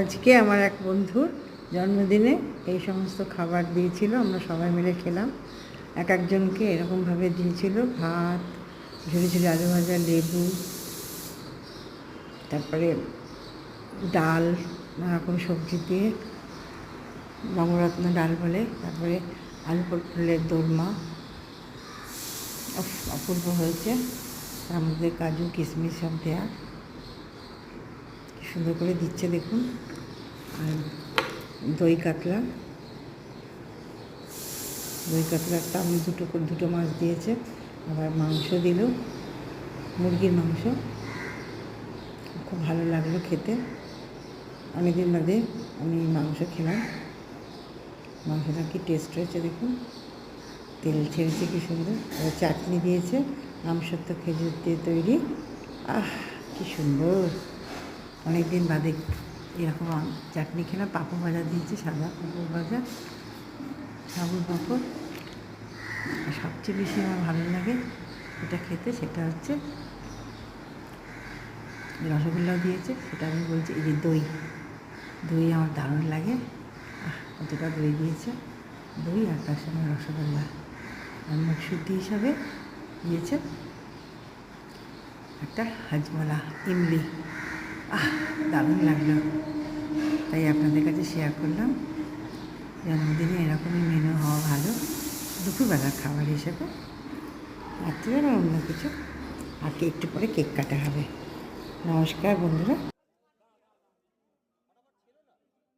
আজকে আমার এক বন্ধুর জন্মদিনে এই সমস্ত খাবার দিয়েছিল, আমরা সবাই মিলে খেলাম। এক একজনকে এরকমভাবে দিয়েছিল, ভাত ঝুড়ি ঝুড়ি আলু ভাজা, লেবু, তারপরে ডাল নানা রকম সবজি দিয়ে নবরত্ন ডাল বলে, তারপরে আলু পটলের দোরমা অপূর্ব হয়েছে। তার মধ্যে কাজু, কিশমিশ সব দেওয়া সুন্দর করে দিচ্ছে দেখুন। আর দই কাতলা। দই কাতলার তাম দুটো দুটো মাছ দিয়েছে। আবার মাংস দিল, মুরগির মাংস। খুব ভালো লাগল খেতে। অনেকদিন বাদে আমি মাংস খেলাম। মাংসটা কি টেস্ট হয়েছে দেখুন। তেল ছেড়েছে কি সুন্দর। আবার চাটনি দিয়েছে, আমসত্ব খেজুর দিয়ে তৈরি। আহ, কি সুন্দর। অনেক দিন বাদে এরকম চাটনি খেলাম, পাঁপড় ভাজা দিয়েছে, সাদা পাঁপড় ভাজা, সাবুর পাঁপড়। আর সবচেয়ে বেশি আমার ভালো লাগে এটা খেতে সেটা হচ্ছে রসগোল্লাও দিয়েছে, সেটা আমি বলছি এই যে দই। দই আমার দারুণ লাগে। কতটা দই দিয়েছে। দই আর তার সঙ্গে রসগোল্লা। আর মুখশুদ্ধি হিসাবে দিয়েছে একটা হাজমলা, ইমলি। আহ, দারুণ লাগল। তাই আপনাদের কাছে শেয়ার করলাম। জন্মদিনে এরকমই মেনু হওয়া ভালো। দুপুরবেলার খাবার হিসেবে। রাত্রিবেলা অন্য কিছু। আর একটু পরে কেক কাটা হবে। নমস্কার বন্ধুরা।